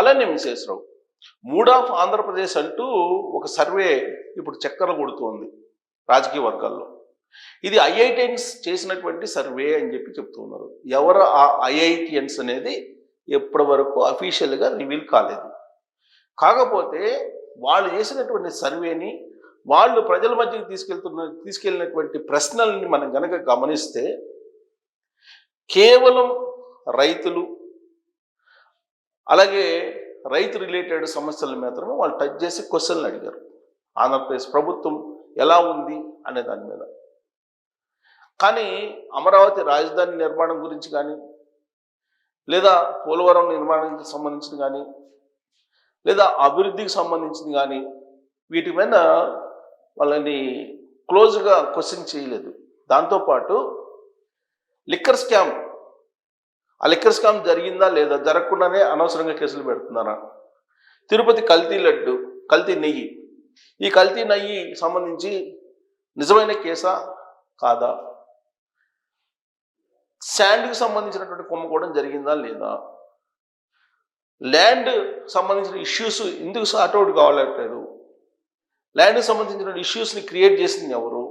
అలానే Visweswara Rao mood of Andhra Pradesh అంటూ ఒక సర్వే ఇప్పుడు చక్కర కొడుతోంది రాజకీయ వర్గాల్లో. ఇది ఐఐటిఎన్స్ చేసినటువంటి సర్వే అని చెప్పి చెప్తున్నారు. ఎవరు ఆ ఐఐటిఎన్స్ అనేది ఎప్పటి వరకు అఫీషియల్గా రివీల్ కాలేదు. కాకపోతే వాళ్ళు చేసినటువంటి సర్వేని వాళ్ళు ప్రజల మధ్యకి తీసుకెళ్తున్న తీసుకెళ్ళినటువంటి ప్రశ్నల్ని మనం గనక గమనిస్తే కేవలం రైతులు అలాగే రైతు రిలేటెడ్ సమస్యలు మాత్రమే వాళ్ళు టచ్ చేసి క్వశ్చన్లు అడిగారు. ఆంధ్రప్రదేశ్ ప్రభుత్వం ఎలా ఉంది అనే దాని మీద. కానీ అమరావతి రాజధాని నిర్మాణం గురించి కానీ లేదా పోలవరం నిర్మాణానికి సంబంధించిన కానీ లేదా అభివృద్ధికి సంబంధించింది కానీ వీటి మీద వాళ్ళని క్లోజ్గా క్వశ్చన్ చేయలేదు. దాంతోపాటు లిక్కర్ స్కామ్ ఆ లిక్కర్ స్కామ్ జరిగిందా లేదా జరగకుండానే అనవసరంగా కేసులు పెడుతున్నారా? తిరుపతి కల్తీ లడ్డు కల్తీ నెయ్యి. ఈ కల్తీ నెయ్యి సంబంధించి నిజమైన కేసా? కాదా? శాండ్కి సంబంధించినటువంటి కుంభకోణం జరిగిందా లేదా? ల్యాండ్ సంబంధించిన ఇష్యూస్ ఎందుకు సార్ట్అవుట్ కావాలట్లేదు ల్యాండ్కి సంబంధించిన ఇష్యూస్ని క్రియేట్ చేసింది ఎవరు?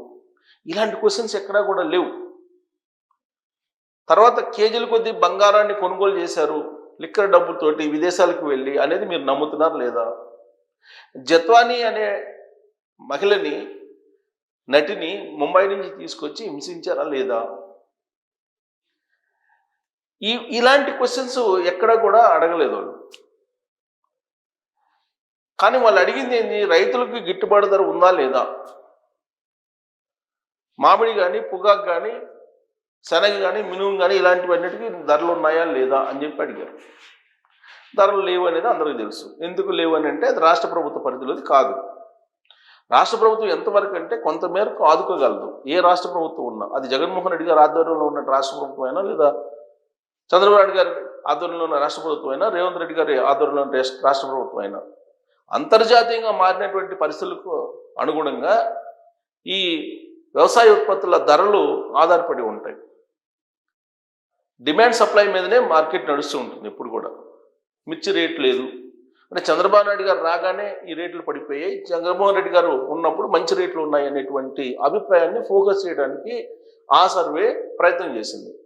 ఇలాంటి క్వశ్చన్స్ ఎక్కడా కూడా లేవు. తర్వాత కేజీల కొద్దీ బంగారాన్ని కొనుగోలు చేశారు. లిక్కర్ డబ్బుతోటి విదేశాలకు వెళ్ళి అనేది మీరు నమ్ముతున్నారు లేదా? జత్వానీ అనే మహిళని నటిని ముంబై నుంచి తీసుకొచ్చి హింసించారా లేదా? ఈ ఇలాంటి క్వశ్చన్స్ ఎక్కడ కూడా అడగలేదు వాళ్ళు. కానీ వాళ్ళు అడిగింది ఏంది? రైతులకు గిట్టుబాటు ధర ఉందా లేదా? మామిడి కానీ పొగాకు కానీ శనగ కానీ మినుము కానీ ఇలాంటివన్నిటికీ ధరలు ఉన్నాయా లేదా అని చెప్పి అడిగారు. ధరలు లేవు అనేది అందరికీ తెలుసు. ఎందుకు లేవు అని అంటే అది రాష్ట్ర ప్రభుత్వ పరిధిలోది కాదు. రాష్ట్ర ప్రభుత్వం ఎంతవరకు అంటే కొంతమేరకు ఆదుకోగలదు. ఏ రాష్ట్ర ప్రభుత్వం ఉన్నా. అది జగన్మోహన్ రెడ్డి గారి ఆధ్వర్యంలో ఉన్న రాష్ట్ర ప్రభుత్వం అయినా లేదా చంద్రబాబు నాయుడు గారి ఆధ్వర్యంలో ఉన్న రాష్ట్ర ప్రభుత్వం అయినా రేవంత్ రెడ్డి గారి ఆధ్వర్యంలో ఉన్న రాష్ట్ర రాష్ట్ర ప్రభుత్వం అయినా. అంతర్జాతీయంగా మారినటువంటి పరిస్థితులకు అనుగుణంగా ఈ వ్యవసాయ ఉత్పత్తుల ధరలు ఆధారపడి ఉంటాయి. డిమాండ్ సప్లై మీదనే మార్కెట్ నడుస్తూ ఉంటుంది ఎప్పుడు కూడా. మిర్చి రేట్ లేదు. అంటే చంద్రబాబు నాయుడు గారు రాగానే ఈ రేట్లు పడిపోయాయి. జగన్మోహన్ రెడ్డి గారు ఉన్నప్పుడు మంచి రేట్లు ఉన్నాయి అనేటువంటి అభిప్రాయాన్ని ఫోకస్ చేయడానికి ఆ సర్వే ప్రయత్నం చేసింది.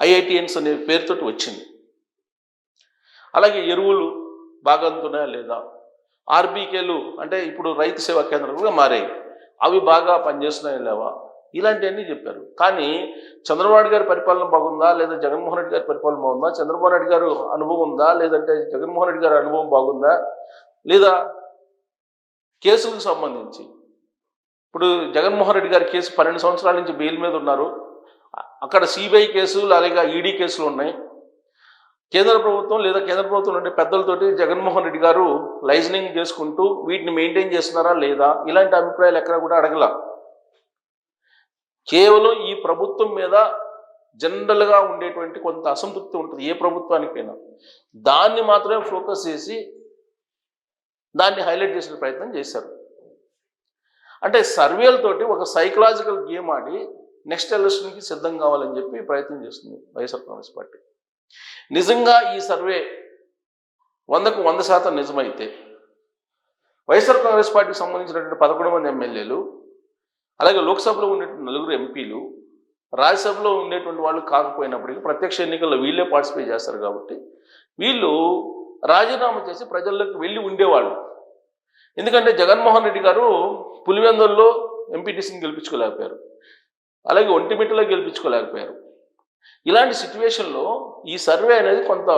ఐఐటిఎన్స్ అనే పేరుతోటి వచ్చింది. అలాగే ఎరువులు బాగా అందుతున్నాయా లేదా? ఆర్బీకేలు అంటే ఇప్పుడు రైతు సేవా కేంద్రాలుగా మారాయి. అవి బాగా పనిచేస్తున్నాయా లేవా ఇలాంటివన్నీ చెప్పారు. కానీ చంద్రబాబు గారి పరిపాలన బాగుందా? లేదా జగన్మోహన్ రెడ్డి గారి పరిపాలన బాగుందా? చంద్రబాబు నాయుడు గారు అనుభవం ఉందా? లేదంటే జగన్మోహన్ రెడ్డి గారి అనుభవం బాగుందా? లేదా కేసులకు సంబంధించి ఇప్పుడు జగన్మోహన్ రెడ్డి గారి కేసు పన్నెండు సంవత్సరాల నుంచి బెయిల్ మీద ఉన్నారు. అక్కడ సిబిఐ కేసులు అలాగే ఈడీ కేసులు ఉన్నాయి. కేంద్ర ప్రభుత్వం లేదా కేంద్ర ప్రభుత్వం ఉండే పెద్దలతోటి జగన్మోహన్ రెడ్డి గారు లైజనింగ్ చేసుకుంటూ వీటిని మెయింటైన్ చేస్తున్నారా లేదా? ఇలాంటి అభిప్రాయాలు ఎక్కడ కూడా అడగల. కేవలం ఈ ప్రభుత్వం మీద జనరల్గా ఉండేటువంటి కొంత అసంతృప్తి ఉంటుంది ఏ ప్రభుత్వానికైనా దాన్ని మాత్రమే ఫోకస్ చేసి దాన్ని హైలైట్ చేసిన ప్రయత్నం చేశారు. అంటే సర్వేలతోటి ఒక సైకలాజికల్ గేమ్ ఆడి నెక్స్ట్ ఎలక్షన్కి సిద్ధం కావాలని చెప్పి ప్రయత్నం చేస్తుంది వైఎస్ఆర్ కాంగ్రెస్ పార్టీ. నిజంగా ఈ సర్వే వందకు వంద శాతం నిజమైతే వైఎస్ఆర్ కాంగ్రెస్ పార్టీకి సంబంధించినటువంటి పదకొండు మంది ఎమ్మెల్యేలు అలాగే లోక్సభలో ఉండేటువంటి నలుగురు ఎంపీలు రాజ్యసభలో ఉండేటువంటి వాళ్ళు కాకపోయినప్పటికీ ప్రత్యక్ష ఎన్నికల్లో వీళ్ళే పార్టిసిపేట్ చేస్తారు కాబట్టి వీళ్ళు రాజీనామా చేసి ప్రజల్లోకి వెళ్ళి ఉండేవాళ్ళు. ఎందుకంటే జగన్మోహన్ రెడ్డి గారు పులివెందుల్లో ఎంపీటీసీని గెలిపించుకోలేకపోయారు. అలాగే ఒంటిమిట్టలో గెలిపించుకోలేకపోయారు. ఇలాంటి సిచ్యువేషన్లో ఈ సర్వే అనేది కొంత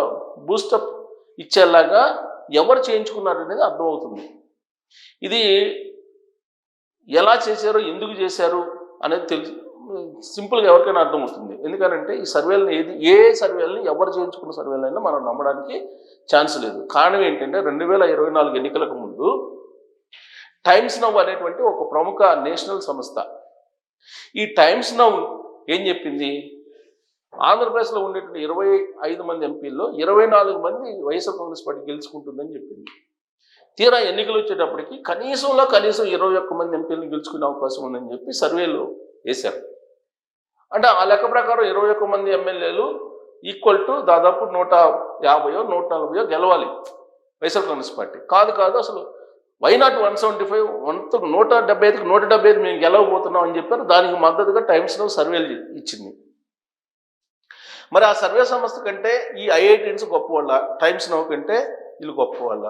బూస్టప్ ఇచ్చేలాగా ఎవరు చేయించుకున్నారు అనేది అర్థమవుతుంది. ఇది ఎలా చేశారు ఎందుకు చేశారు అనేది తెలుసు సింపుల్గా ఎవరికైనా అర్థం వస్తుంది. ఎందుకంటే ఈ సర్వేలను ఏది ఏ సర్వేలని ఎవరు చేయించుకున్న సర్వేలైనా మనం నమ్మడానికి ఛాన్స్ లేదు. కారణం ఏంటంటే రెండు వేల ఇరవై నాలుగు ఎన్నికలకు ముందు టైమ్స్ నవ్ అనేటువంటి ఒక ప్రముఖ నేషనల్ సంస్థ. ఈ టైమ్స్ నవ్ ఏం చెప్పింది? ఆంధ్రప్రదేశ్లో ఉండేటువంటి ఇరవై ఐదు మంది ఎంపీల్లో ఇరవై నాలుగు మంది వైఎస్ఆర్ కాంగ్రెస్ పార్టీ గెలుచుకుంటుందని చెప్పింది. తీరా ఎన్నికలు వచ్చేటప్పటికి కనీసంలో కనీసం ఇరవై ఒక్క మంది ఎంపీలను గెలుచుకునే అవకాశం ఉందని చెప్పి సర్వేలు వేశారు. అంటే ఆ లెక్క ప్రకారం ఇరవై ఒక్క మంది ఎమ్మెల్యేలు ఈక్వల్ టు దాదాపు నూట యాభయో నూట నలభయో గెలవాలి వైఎస్ఆర్ కాంగ్రెస్ పార్టీ. కాదు కాదు అసలు why not one seventy five one నూట డెబ్బై ఐదుకి నూట డెబ్బై ఐదు మేము గెలవబోతున్నాం అని చెప్పారు. దానికి మద్దతుగా టైమ్స్లో సర్వేలు ఇచ్చింది. మరి ఆ సర్వే సంస్థ కంటే ఈ ఐఐటిన్స్ గొప్ప వాళ్ళ టైమ్స్ నౌ కంటే వీళ్ళు గొప్ప వాళ్ళ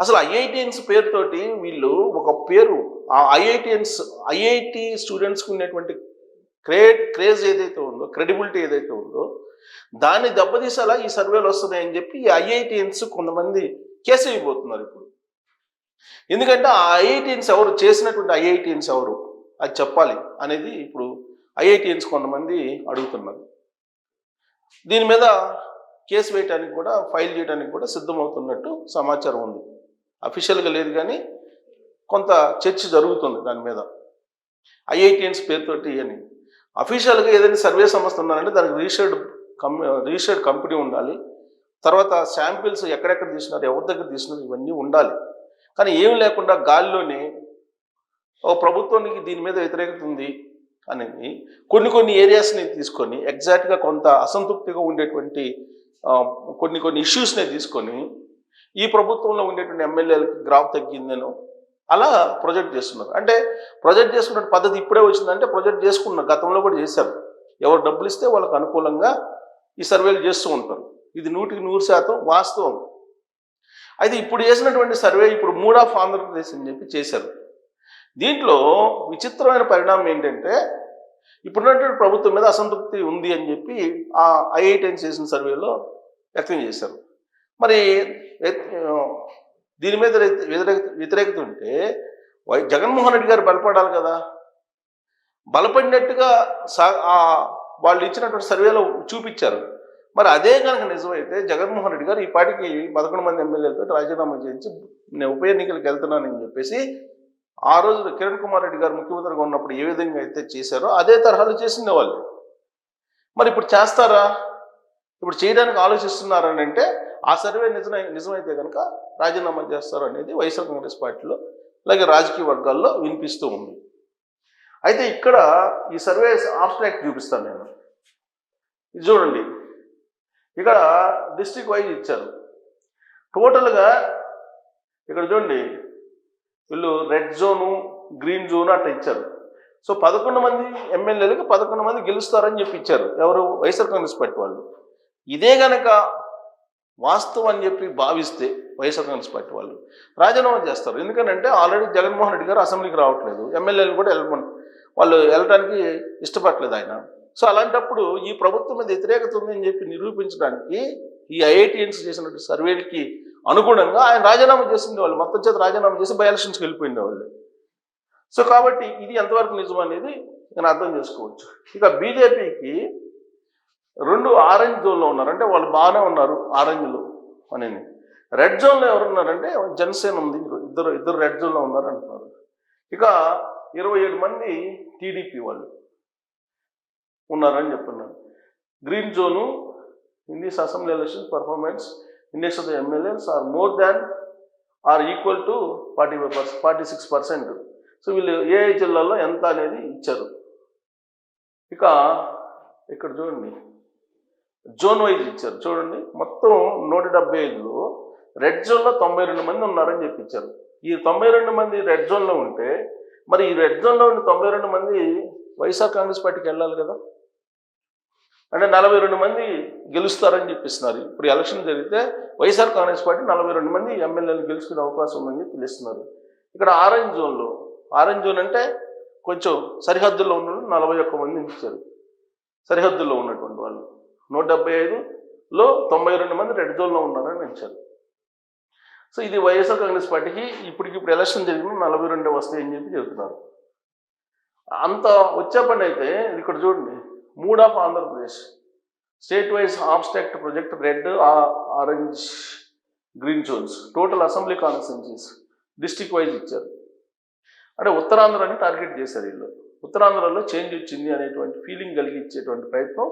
అసలు ఐఐటిఎన్స్ పేరుతోటి వీళ్ళు ఒక పేరు ఆ ఐఐటిఎన్స్ ఐఐటి స్టూడెంట్స్కి ఉండేటువంటి క్రే క్రేజ్ ఏదైతే ఉందో క్రెడిబిలిటీ ఏదైతే ఉందో దాన్ని దెబ్బతీసేలా ఈ సర్వేలు వస్తున్నాయని చెప్పి ఈ ఐఐటిఎన్స్ కొంతమంది కేసు అయిపోతున్నారు ఇప్పుడు. ఎందుకంటే ఆ ఐఐటిఎన్స్ ఎవరు చేసినటువంటి ఐఐటిఎన్స్ ఎవరు అది చెప్పాలి అనేది ఇప్పుడు ఐఐటిఎన్స్ కొంతమంది అడుగుతున్నారు. దీని మీద కేసు వేయటానికి కూడా ఫైల్ చేయడానికి కూడా సిద్ధమవుతున్నట్టు సమాచారం ఉంది. అఫీషియల్గా లేదు కానీ కొంత చర్చ జరుగుతుంది దాని మీద. ఐఐటిఎన్స్ పేరుతోటి అని. అఫీషియల్గా ఏదైనా సర్వే సంస్థ ఉన్నారంటే దానికి రిజిస్టర్డ్ కం రిజిస్టర్డ్ కంపెనీ ఉండాలి. తర్వాత శాంపిల్స్ ఎక్కడెక్కడ తీసినారు ఎవరి దగ్గర తీసినారు ఇవన్నీ ఉండాలి. కానీ ఏం లేకుండా గాలిలోనే ఓ ప్రభుత్వానికి దీని మీద వ్యతిరేకత ఉంది అనేది కొన్ని కొన్ని ఏరియాస్ని తీసుకొని ఎగ్జాక్ట్గా కొంత అసంతృప్తిగా ఉండేటువంటి కొన్ని కొన్ని ఇష్యూస్ని తీసుకొని ఈ ప్రభుత్వంలో ఉండేటువంటి ఎమ్మెల్యేలకి గ్రాఫ్ తగ్గిందేనో. అలా ప్రొజెక్ట్ చేస్తున్నారు. అంటే ప్రొజెక్ట్ చేసుకున్న పద్ధతి ఇప్పుడే వచ్చిందంటే ప్రొజెక్ట్ చేసుకున్నారు. గతంలో కూడా చేశారు. ఎవరు డబ్బులు ఇస్తే వాళ్ళకు అనుకూలంగా ఈ సర్వేలు చేస్తూ ఉంటారు. ఇది నూటికి నూరు శాతం వాస్తవం. అయితే ఇప్పుడు చేసినటువంటి సర్వే ఇప్పుడు మూడ్ ఆఫ్ ఆంధ్రప్రదేశ్ అని చెప్పి చేశారు. దీంట్లో విచిత్రమైన పరిణామం ఏంటంటే ఇప్పుడున్నటువంటి ప్రభుత్వం మీద అసంతృప్తి ఉంది అని చెప్పి ఆ ఐఐటిఎన్ చేసిన సర్వేలో వ్యక్తం చేశారు. మరి దీని మీద వ్యతిరేక వ్యతిరేకత ఉంటే వై జగన్మోహన్ రెడ్డి గారు బలపడాలి కదా. బలపడినట్టుగా సా వాళ్ళు ఇచ్చినటువంటి సర్వేలో చూపించారు. మరి అదే కనుక నిజమైతే జగన్మోహన్ రెడ్డి గారు ఈ పాటికి పదకొండు మంది ఎమ్మెల్యేలతో రాజీనామా చేయించి నేను ఉప ఎన్నికలకు వెళ్తున్నానని చెప్పేసి ఆ రోజు కిరణ్ కుమార్ రెడ్డి గారు ముఖ్యమంత్రిగా ఉన్నప్పుడు ఏ విధంగా అయితే చేశారో అదే తరహాలో చేసిండే వాళ్ళు. మరి ఇప్పుడు చేస్తారా? ఇప్పుడు చేయడానికి ఆలోచిస్తున్నారని అంటే ఆ సర్వే నిజమై నిజమైతే కనుక రాజీనామా చేస్తారు అనేది వైఎస్ఆర్ కాంగ్రెస్ పార్టీలో అలాగే రాజకీయ వర్గాల్లో వినిపిస్తూ ఉంది. అయితే ఇక్కడ ఈ సర్వే ఆబ్స్ట్రాక్ట్ చూపిస్తాను నేను. ఇది చూడండి. ఇక్కడ డిస్ట్రిక్ట్ వైజ్ ఇచ్చారు. టోటల్గా ఇక్కడ చూడండి. వీళ్ళు రెడ్ జోను గ్రీన్ జోను అట్లా ఇచ్చారు. సో పదకొండు మంది ఎమ్మెల్యేలకు పదకొండు మంది గెలుస్తారని చెప్పి ఇచ్చారు. ఎవరు? వైఎస్ఆర్ కాంగ్రెస్ పార్టీ వాళ్ళు. ఇదే గనక వాస్తవం అని చెప్పి భావిస్తే వైఎస్ఆర్ కాంగ్రెస్ పార్టీ వాళ్ళు రాజీనామా చేస్తారు. ఎందుకంటే ఆల్రెడీ జగన్మోహన్ రెడ్డి గారు అసెంబ్లీకి రావట్లేదు. ఎమ్మెల్యేలు కూడా వెళ్ళమని వాళ్ళు వెళ్ళడానికి ఇష్టపడలేదు ఆయన. సో అలాంటప్పుడు ఈ ప్రభుత్వం మీద వ్యతిరేకత ఉందని చెప్పి నిరూపించడానికి ఈ ఐఐటిఎన్స్ చేసినటువంటి సర్వేలకి అనుగుణంగా ఆయన రాజీనామా చేసిండే వాళ్ళు. మొత్తం చేత రాజీనామా చేసి బై ఎలక్షన్స్కి వెళ్ళిపోయిండే వాళ్ళు. సో కాబట్టి ఇది ఎంతవరకు నిజం అనేది నేను అర్థం చేసుకోవచ్చు. ఇక బీజేపీకి రెండు ఆరెంజ్ జోన్లో ఉన్నారు. అంటే వాళ్ళు బాగానే ఉన్నారు ఆరెంజ్లో అని రెడ్ జోన్లో ఎవరు ఉన్నారంటే జనసేన ఉంది. ఇద్దరు ఇద్దరు రెడ్ జోన్లో ఉన్నారు అంటున్నారు ఇక ఇరవై ఏడు మంది టీడీపీ వాళ్ళు ఉన్నారని చెప్తున్నారు. Green zone in this assembly election performance index of the MLAs are more than or equal to forty five percent forty six percent so వీళ్ళు ఏ జిల్లాలో ఎంత అనేది ఇచ్చారు. ఇక ఇక్కడ చూడండి. జోన్ వైజ్ ఇచ్చారు. చూడండి మొత్తం నూట డెబ్బై ఐదులో రెడ్ జోన్లో తొంభై రెండు మంది ఉన్నారని చెప్పి ఇచ్చారు ఈ తొంభై రెండు మంది రెడ్ జోన్లో ఉంటే మరి ఈ రెడ్ జోన్లో ఉండి తొంభై రెండు మంది వైఎస్ఆర్ కాంగ్రెస్ పార్టీకి వెళ్ళాలి కదా? అంటే నలభై రెండు మంది గెలుస్తారని చెప్పిస్తున్నారు. ఇప్పుడు ఎలక్షన్ జరిగితే వైఎస్ఆర్ కాంగ్రెస్ పార్టీ నలభై రెండు మంది ఎమ్మెల్యేలు గెలుచుకునే అవకాశం ఉందని చెప్పి పిలుస్తున్నారు ఇక్కడ ఆరెంజ్ జోన్లో ఆరెంజ్ జోన్ అంటే కొంచెం సరిహద్దుల్లో ఉన్న వాళ్ళు నలభై ఒక్క మంది ఇచ్చారు. సరిహద్దుల్లో ఉన్నటువంటి వాళ్ళు. నూట డెబ్బై ఐదులో తొంభై రెండు మంది రెడ్ జోన్లో ఉన్నారని ఇచ్చారు సో ఇది వైఎస్ఆర్ కాంగ్రెస్ పార్టీకి ఇప్పటికిప్పుడు ఎలక్షన్ జరిగిన నలభై రెండు వస్తాయని చెప్పి చెబుతున్నారు? అంత వచ్చే పని అయితే ఇక్కడ చూడండి mood of Andhra Pradesh. State wise abstract project red orange green zones total assembly constituencies district wise ఇచ్చారు. అంటే ఉత్తరాంధ్రాని టార్గెట్ చేశారు వీళ్ళు. ఉత్తరాంధ్రలో చేంజ్ వచ్చింది అనేటువంటి ఫీలింగ్ కలిగించేటువంటి ప్రయత్నం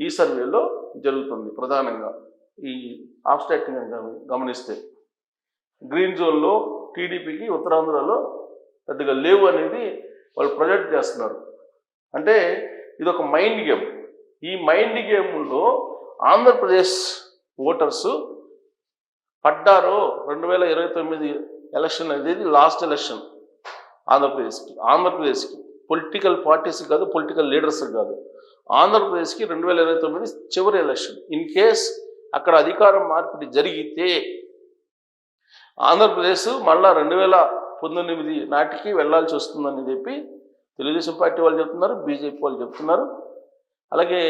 ఈ సర్వేలో జరుగుతుంది ప్రధానంగా. ఈ ఆబ్స్ట్రాక్టింగ్ గమనిస్తే. గ్రీన్ జోన్లో టీడీపీకి ఉత్తరాంధ్రలో పెద్దగా లేవు అనేది వాళ్ళు ప్రొజెక్ట్ చేస్తున్నారు. అంటే ఇది ఒక మైండ్ గేమ్. ఈ మైండ్ గేమ్లో ఆంధ్రప్రదేశ్ ఓటర్స్ పడ్డారో రెండు వేల ఇరవై తొమ్మిది ఎలక్షన్ అనేది లాస్ట్ ఎలక్షన్. ఆంధ్రప్రదేశ్కి ఆంధ్రప్రదేశ్కి. పొలిటికల్ పార్టీస్ కాదు పొలిటికల్ లీడర్స్ కాదు. ఆంధ్రప్రదేశ్కి రెండు వేల ఇరవై తొమ్మిది చివరి ఎలక్షన్. ఇన్ కేస్ అక్కడ అధికారం మార్పిడి జరిగితే ఆంధ్రప్రదేశ్ మళ్ళా రెండు వేల పంతొమ్మిది నాటికి వెళ్ళాల్సి వస్తుందని చెప్పి తెలుగుదేశం పార్టీ వాళ్ళు చెప్తున్నారు బీజేపీ వాళ్ళు చెప్తున్నారు. అలాగే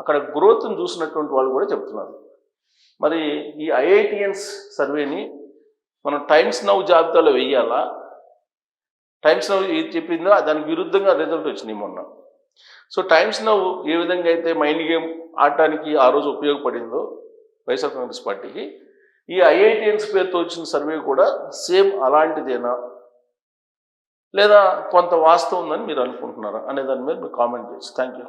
అక్కడ గ్రోత్ని చూసినటువంటి వాళ్ళు కూడా చెప్తున్నారు. మరి ఈ ఐఐటిఎన్స్ సర్వేని మనం టైమ్స్ నవ్ జాబితాలో వెయ్యాలా? టైమ్స్ నవ్ ఏది చెప్పిందో దానికి విరుద్ధంగా రిజల్ట్ వచ్చినాయి మొన్న. సో టైమ్స్ నవ్ ఏ విధంగా అయితే మైండ్ గేమ్ ఆడటానికి ఆ రోజు ఉపయోగపడిందో వైఎస్ఆర్ కాంగ్రెస్ పార్టీకి ఈ ఐఐటిఎన్స్ పేరుతో వచ్చిన సర్వే కూడా సేమ్ అలాంటిదేనా? లేదా కొంత వాస్తవం ఉందని మీరు అనుకుంటున్నారా? అనే దాని మీద మీరు కామెంట్ చేసి థ్యాంక్ యూ